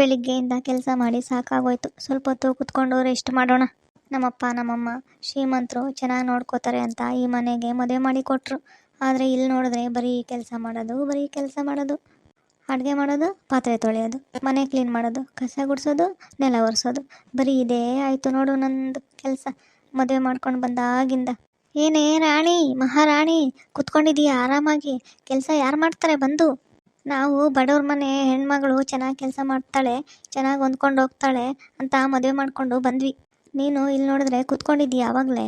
ಬೆಳಿಗ್ಗೆಯಿಂದ ಕೆಲಸ ಮಾಡಿ ಸಾಕಾಗೋಯ್ತು. ಸ್ವಲ್ಪ ಹೊತ್ತು ಕುತ್ಕೊಂಡು ರೆಸ್ಟ್ ಮಾಡೋಣ. ನಮ್ಮಪ್ಪ, ನಮ್ಮಮ್ಮ, ಶ್ರೀಮಂತರು ಚೆನ್ನಾಗಿ ನೋಡ್ಕೋತಾರೆ ಅಂತ ಈ ಮನೆಗೆ ಮದುವೆ ಮಾಡಿ ಕೊಟ್ಟರು ಆದರೆ ಇಲ್ಲಿ ನೋಡಿದ್ರೆ ಬರೀ ಕೆಲಸ ಮಾಡೋದು, ಬರೀ ಕೆಲಸ ಮಾಡೋದು. ಅಡುಗೆ ಮಾಡೋದು, ಪಾತ್ರೆ ತೊಳೆಯೋದು, ಮನೆ ಕ್ಲೀನ್ ಮಾಡೋದು, ಕಸ ಗುಡಿಸೋದು, ನೆಲ ಒರೆಸೋದು. ಬರೀ ಇದೇ ಆಯಿತು ನೋಡು ನಂದು ಕೆಲಸ. ಮದುವೆ ಮಾಡ್ಕೊಂಡು ಬಂದಾಗಿಂದ. ಏನೇ ರಾಣಿ, ಮಹಾರಾಣಿ, ಕುತ್ಕೊಂಡಿದೀಯ ಆರಾಮಾಗಿ. ಕೆಲಸ ಯಾರು ಮಾಡ್ತಾರೆ ಬಂದು? ನಾವು ಬಡವ್ರ ಮನೆ, ಹೆಣ್ಮಗಳು ಚೆನ್ನಾಗಿ ಕೆಲಸ ಮಾಡ್ತಾಳೆ, ಚೆನ್ನಾಗಿ ಹೊಂದ್ಕೊಂಡು ಹೋಗ್ತಾಳೆ ಅಂತ ಮದುವೆ ಮಾಡಿಕೊಂಡು ಬಂದ್ವಿ. ನೀನು ಇಲ್ಲಿ ನೋಡಿದ್ರೆ ಕುತ್ಕೊಂಡಿದ್ದೀಯ ಯಾವಾಗಲೇ?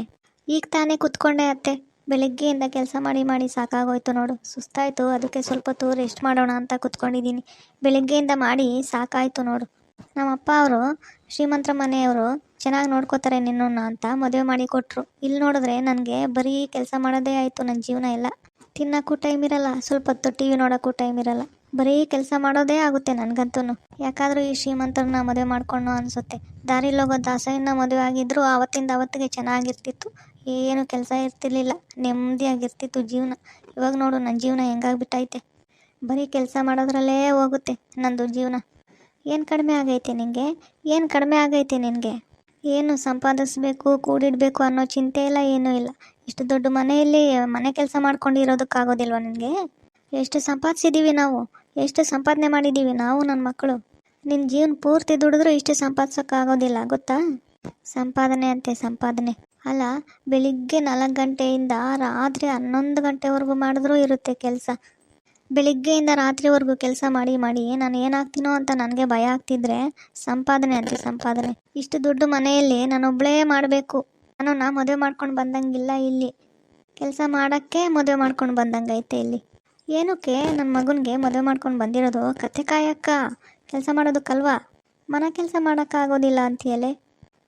ಈಗ ತಾನೇ ಕುತ್ಕೊಂಡೆ ಅತ್ತೆ. ಬೆಳಗ್ಗೆಯಿಂದ ಕೆಲಸ ಮಾಡಿ ಮಾಡಿ ಸಾಕಾಗೋಯ್ತು ನೋಡು. ಸುಸ್ತಾಯಿತು, ಅದಕ್ಕೆ ಸ್ವಲ್ಪ ಹೊತ್ತು ರೆಸ್ಟ್ ಮಾಡೋಣ ಅಂತ ಕುತ್ಕೊಂಡಿದ್ದೀನಿ. ಬೆಳಗ್ಗೆಯಿಂದ ಮಾಡಿ ಸಾಕಾಯಿತು ನೋಡು. ನಮ್ಮಪ್ಪ ಅವರು, ಶ್ರೀಮಂತರ ಮನೆಯವರು ಚೆನ್ನಾಗಿ ನೋಡ್ಕೋತಾರೆ ನಿನ್ನನ್ನು ಅಂತ ಮದುವೆ ಮಾಡಿ ಕೊಟ್ಟರು ಇಲ್ಲಿ ನೋಡಿದ್ರೆ ನನಗೆ ಬರೀ ಕೆಲಸ ಮಾಡೋದೇ ಆಯಿತು ನನ್ನ ಜೀವನ ಎಲ್ಲ. ತಿನ್ನೋಕ್ಕೂ ಟೈಮ್ ಇರಲ್ಲ, ಸ್ವಲ್ಪ ಹೊತ್ತು ಟಿ ವಿ ನೋಡೋಕ್ಕೂ ಟೈಮ್ ಇರಲ್ಲ. ಬರೀ ಕೆಲಸ ಮಾಡೋದೇ ಆಗುತ್ತೆ ನನಗಂತೂ ಯಾಕಾದರೂ ಈ ಶ್ರೀಮಂತರನ್ನ ಮದುವೆ ಮಾಡ್ಕೊಂಡು ಅನಿಸುತ್ತೆ. ದಾರಿಲೋಗೋ ದಾಸಯ್ಯನ ಮದುವೆ ಆಗಿದ್ರು ಆವತ್ತಿಂದ ಅವತ್ತಿಗೆ ಚೆನ್ನಾಗಿರ್ತಿತ್ತು. ಏನು ಕೆಲಸ ಇರ್ತಿರ್ಲಿಲ್ಲ. ನೆಮ್ಮದಿಯಾಗಿರ್ತಿತ್ತು ಜೀವನ. ಇವಾಗ ನೋಡು ನನ್ನ ಜೀವನ ಹೆಂಗಾಗ್ಬಿಟ್ಟೈತೆ. ಬರೀ ಕೆಲಸ ಮಾಡೋದ್ರಲ್ಲೇ ಹೋಗುತ್ತೆ ನಂದು ಜೀವನ. ಏನು ಕಡಿಮೆ ಆಗೈತೆ ನಿನಗೆ ಏನು ಕಡಿಮೆ ಆಗೈತೆ ನಿನಗೆ? ಏನು ಸಂಪಾದಿಸ್ಬೇಕು, ಕೂಡಿಡಬೇಕು ಅನ್ನೋ ಚಿಂತೆ ಇಲ್ಲ ಏನೂ ಇಲ್ಲ. ಇಷ್ಟು ದೊಡ್ಡ ಮನೆಯಲ್ಲಿ ಮನೆ ಕೆಲಸ ಮಾಡ್ಕೊಂಡಿರೋದಕ್ಕಾಗೋದಿಲ್ವ ನಿನಗೆ? ಎಷ್ಟು ಸಂಪಾದಿಸಿದ್ದೀವಿ ನಾವು? ಎಷ್ಟು ಸಂಪಾದನೆ ಮಾಡಿದ್ದೀವಿ ನಾವು ನನ್ನ ಮಕ್ಕಳು? ನಿನ್ನ ಜೀವನ ಪೂರ್ತಿ ದುಡಿದ್ರು ಇಷ್ಟು ಸಂಪಾದಿಸೋಕ್ಕಾಗೋದಿಲ್ಲ, ಗೊತ್ತಾ? ಸಂಪಾದನೆ ಅಂತೆ ಸಂಪಾದನೆ. ಅಲ್ಲ, ಬೆಳಿಗ್ಗೆ ನಾಲ್ಕು ಗಂಟೆಯಿಂದ ರಾತ್ರಿ ಹನ್ನೊಂದು ಗಂಟೆವರೆಗೂ ಮಾಡಿದ್ರೂ ಇರುತ್ತೆ ಕೆಲಸ. ಬೆಳಿಗ್ಗೆಯಿಂದ ರಾತ್ರಿವರೆಗೂ ಕೆಲಸ ಮಾಡಿ ಮಾಡಿ ನಾನು ಏನಾಗ್ತೀನೋ ಅಂತ ನನಗೆ ಭಯ ಆಗ್ತಿದ್ರೆ ಸಂಪಾದನೆ ಅಂತೆ ಸಂಪಾದನೆ. ಇಷ್ಟು ದುಡ್ಡು ಮನೆಯಲ್ಲಿ ನಾನೊಬ್ಬಳೇ ಮಾಡಬೇಕು. ನಾ ಮದುವೆ ಮಾಡ್ಕೊಂಡು ಬಂದಂಗಿಲ್ಲ ಇಲ್ಲಿ. ಕೆಲಸ ಮಾಡೋಕ್ಕೆ ಮದುವೆ ಮಾಡ್ಕೊಂಡು ಬಂದಂಗೈತೆ ಇಲ್ಲಿ. ಏನಕ್ಕೆ ನನ್ನ ಮಗನಿಗೆ ಮದುವೆ ಮಾಡ್ಕೊಂಡು ಬಂದಿರೋದು? ಕತೆ ಕಾಯಕ್ಕ. ಕೆಲಸ ಮಾಡೋದಕ್ಕಲ್ವಾ? ಮನೆ ಕೆಲಸ ಮಾಡೋಕ್ಕಾಗೋದಿಲ್ಲ ಅಂತೀಯಲೆ?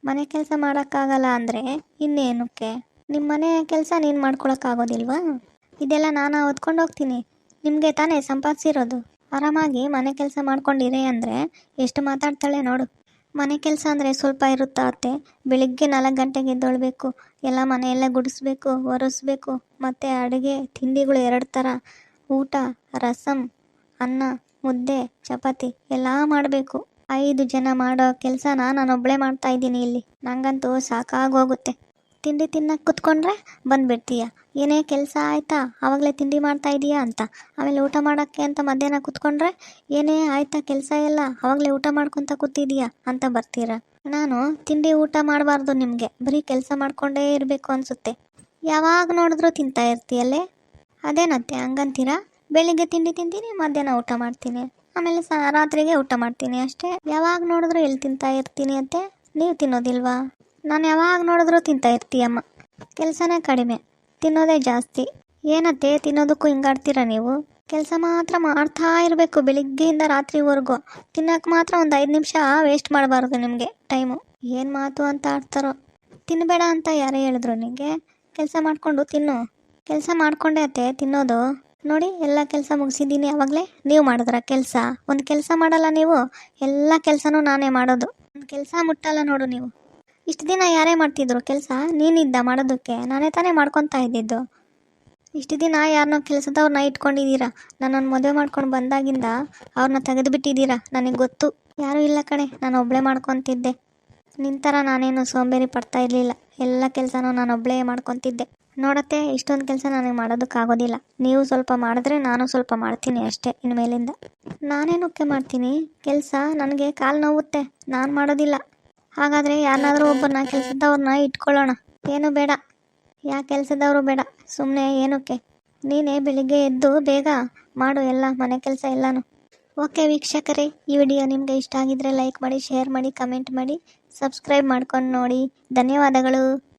ಮನೆ ಕೆಲಸ ಮಾಡೋಕ್ಕಾಗಲ್ಲ ಅಂದರೆ ಇನ್ನೇನಕ್ಕೆ? ನಿಮ್ಮ ಮನೆ ಕೆಲಸ ನೀನು ಮಾಡ್ಕೊಳಕ್ಕಾಗೋದಿಲ್ವಾ? ಇದೆಲ್ಲ ನಾನು ಹೊತ್ಕೊಂಡು ಹೋಗ್ತೀನಿ. ನಿಮಗೆ ತಾನೇ ಸಂಪಾದಿಸಿರೋದು. ಆರಾಮಾಗಿ ಮನೆ ಕೆಲಸ ಮಾಡ್ಕೊಂಡಿರಿ ಅಂದರೆ ಎಷ್ಟು ಮಾತಾಡ್ತಾಳೆ ನೋಡು. ಮನೆ ಕೆಲಸ ಅಂದರೆ ಸ್ವಲ್ಪ ಇರುತ್ತಾ ಅತ್ತೆ? ಬೆಳಿಗ್ಗೆ ನಾಲ್ಕು ಗಂಟೆಗೆ ಎದ್ದೊಳ್ಬೇಕು. ಎಲ್ಲ ಮನೆಯೆಲ್ಲ ಗುಡಿಸ್ಬೇಕು, ಒರೆಸ್ಬೇಕು. ಮತ್ತು ಅಡುಗೆ, ತಿಂಡಿಗಳು ಎರಡು ಥರ. ಊಟ ರಸಮ್ ಅನ್ನ, ಮುದ್ದೆ, ಚಪಾತಿ ಎಲ್ಲ ಮಾಡಬೇಕು. ಐದು ಜನ ಮಾಡೋ ಕೆಲಸನ ನಾನೊಬ್ಬಳೇ ಮಾಡ್ತಾ ಇದ್ದೀನಿ ಇಲ್ಲಿ. ನನಗಂತೂ ಸಾಕಾಗೋಗುತ್ತೆ. ತಿಂಡಿ ತಿನ್ನಕ್ಕೆ ಕುತ್ಕೊಂಡ್ರೆ ಬಂದ್ಬಿಡ್ತೀಯ. ಏನೇ ಕೆಲಸ ಆಯ್ತಾ? ಆವಾಗಲೇ ತಿಂಡಿ ಮಾಡ್ತಾ ಇದೀಯಾ ಅಂತ. ಆಮೇಲೆ ಊಟ ಮಾಡೋಕ್ಕೆ ಅಂತ ಮಧ್ಯಾಹ್ನ ಕುತ್ಕೊಂಡ್ರೆ ಏನೇ ಆಯ್ತಾ ಕೆಲಸ ಎಲ್ಲ? ಆವಾಗಲೇ ಊಟ ಮಾಡ್ಕೊತ ಕೂತಿದೀಯಾ ಅಂತ ಬರ್ತೀರ. ನಾನು ತಿಂಡಿ ಊಟ ಮಾಡಬಾರ್ದು ನಿಮಗೆ. ಬರೀ ಕೆಲಸ ಮಾಡ್ಕೊಂಡೇ ಇರಬೇಕು ಅನಿಸುತ್ತೆ. ಯಾವಾಗ ನೋಡಿದ್ರು ತಿಂತಾ ಇರ್ತೀಯಲ್ಲೇ? ಅದೇನತ್ತೆ ಹಂಗಂತೀರಾ? ಬೆಳಿಗ್ಗೆ ತಿಂಡಿ ತಿಂತೀನಿ, ಮಧ್ಯಾಹ್ನ ಊಟ ಮಾಡ್ತೀನಿ. ಆಮೇಲೆ ಸ, ರಾತ್ರಿಗೆ ಊಟ ಮಾಡ್ತೀನಿ ಅಷ್ಟೇ. ಯಾವಾಗ ನೋಡಿದ್ರು ಎಲ್ಲಿ ತಿಂತಾ ಇರ್ತೀನಿ ಅಂತೆ? ನೀವು ತಿನ್ನೋದಿಲ್ವಾ? ನಾನು ಯಾವಾಗ ನೋಡಿದ್ರೂ ತಿಂತಾ ಇರ್ತೀಯಮ್ಮ ಕೆಲಸನೇ ಕಡಿಮೆ, ತಿನ್ನೋದೇ ಜಾಸ್ತಿ. ಏನತ್ತೆ ತಿನ್ನೋದಕ್ಕೂ ಹಿಂಗಾಡ್ತೀರಾ ನೀವು? ಕೆಲಸ ಮಾತ್ರ ಮಾಡ್ತಾ ಇರಬೇಕು ಬೆಳಿಗ್ಗೆಯಿಂದ ರಾತ್ರಿವರೆಗೂ. ತಿನ್ನಕ್ಕೆ ಮಾತ್ರ ಒಂದು ಐದು ನಿಮಿಷ ವೇಸ್ಟ್ ಮಾಡಬಾರ್ದು ನಿಮಗೆ ಟೈಮು ಏನು ಮಾತು ಅಂತ ಆಡ್ತಾರೋ. ತಿನ್ನಬೇಡ ಅಂತ ಯಾರೇ ಹೇಳಿದ್ರು ನಿಮಗೆ ಕೆಲಸ ಮಾಡಿಕೊಂಡು ತಿನ್ನು. ಕೆಲಸ ಮಾಡ್ಕೊಂಡೆ ಅತ್ತೆ ತಿನ್ನೋದು. ನೋಡಿ ಎಲ್ಲ ಕೆಲಸ ಮುಗಿಸಿದ್ದೀನಿ ಯಾವಾಗಲೇ. ನೀವು ಮಾಡಿದ್ರ ಕೆಲಸ. ಒಂದು ಕೆಲಸ ಮಾಡಲ್ಲ ನೀವು, ಎಲ್ಲ ಕೆಲಸನೂ ನಾನೇ ಮಾಡೋದು. ಒಂದು ಕೆಲಸ ಮುಟ್ಟಲ್ಲ ನೋಡು ನೀವು. ಇಷ್ಟು ದಿನ ಯಾರೇ ಮಾಡ್ತಿದ್ರು ಕೆಲಸ, ನೀನಿದ್ದ ಮಾಡೋದಕ್ಕೆ, ನಾನೇ ತಾನೇ ಮಾಡ್ಕೊತಾ ಇದ್ದಿದ್ದು. ಇಷ್ಟು ದಿನ ಯಾರನ್ನೋ ಕೆಲಸದವ್ರನ್ನ ಇಟ್ಕೊಂಡಿದ್ದೀರಾ? ನನ್ನನ್ನು ಮದುವೆ ಮಾಡ್ಕೊಂಡು ಬಂದಾಗಿಂದ ಅವ್ರನ್ನ ತೆಗೆದುಬಿಟ್ಟಿದ್ದೀರಾ? ನನಗೆ ಗೊತ್ತು. ಯಾರೂ ಇಲ್ಲ ಕಣೆ, ನಾನು ಒಬ್ಬಳೇ ಮಾಡ್ಕೊತಿದ್ದೆ. ಥರ ನಾನೇನು ಸೋಂಬೇರಿ ಪಡ್ತಾ ಇರಲಿಲ್ಲ. ಎಲ್ಲ ಕೆಲಸನೂ ನಾನು ಒಬ್ಬಳೇ ಮಾಡ್ಕೊತಿದ್ದೆ. ನೋಡತ್ತೆ, ಇಷ್ಟೊಂದು ಕೆಲಸ ನನಗೆ ಮಾಡೋದಕ್ಕಾಗೋದಿಲ್ಲ. ನೀವು ಸ್ವಲ್ಪ ಮಾಡಿದ್ರೆ ನಾನು ಸ್ವಲ್ಪ ಮಾಡ್ತೀನಿ ಅಷ್ಟೇ ಇನ್ಮೇಲಿಂದ. ನಾನೇನಕ್ಕೆ ಮಾಡ್ತೀನಿ? ಕೆಲಸ, ನನಗೆ ಕಾಲು ನೋವುತ್ತೆ. ನಾನು ಮಾಡೋದಿಲ್ಲ. ಹಾಗಾದರೆ ಯಾರನ್ನಾದ್ರೂ ಒಬ್ಬರನ್ನ ಕೆಲಸದವ್ರನ್ನ ಇಟ್ಕೊಳ್ಳೋಣ. ಏನು ಬೇಡ. ಯಾ ಕೆಲಸದವರು ಬೇಡ. ಸುಮ್ಮನೆ ಏನಕ್ಕೆ? ನೀನೇ ಬೆಳಿಗ್ಗೆ ಎದ್ದು ಬೇಗ ಮಾಡು ಎಲ್ಲ ಮನೆ ಕೆಲಸ ಎಲ್ಲನೂ. ಓಕೆ ವೀಕ್ಷಕರೇ ಈ ವಿಡಿಯೋ ನಿಮಗೆ ಇಷ್ಟ ಆಗಿದ್ರೆ ಲೈಕ್ ಮಾಡಿ ಶೇರ್ ಮಾಡಿ ಕಮೆಂಟ್ ಮಾಡಿ ಸಬ್ಸ್ಕ್ರೈಬ್ ಮಾಡ್ಕೊಂಡು ನೋಡಿ. ಧನ್ಯವಾದಗಳು.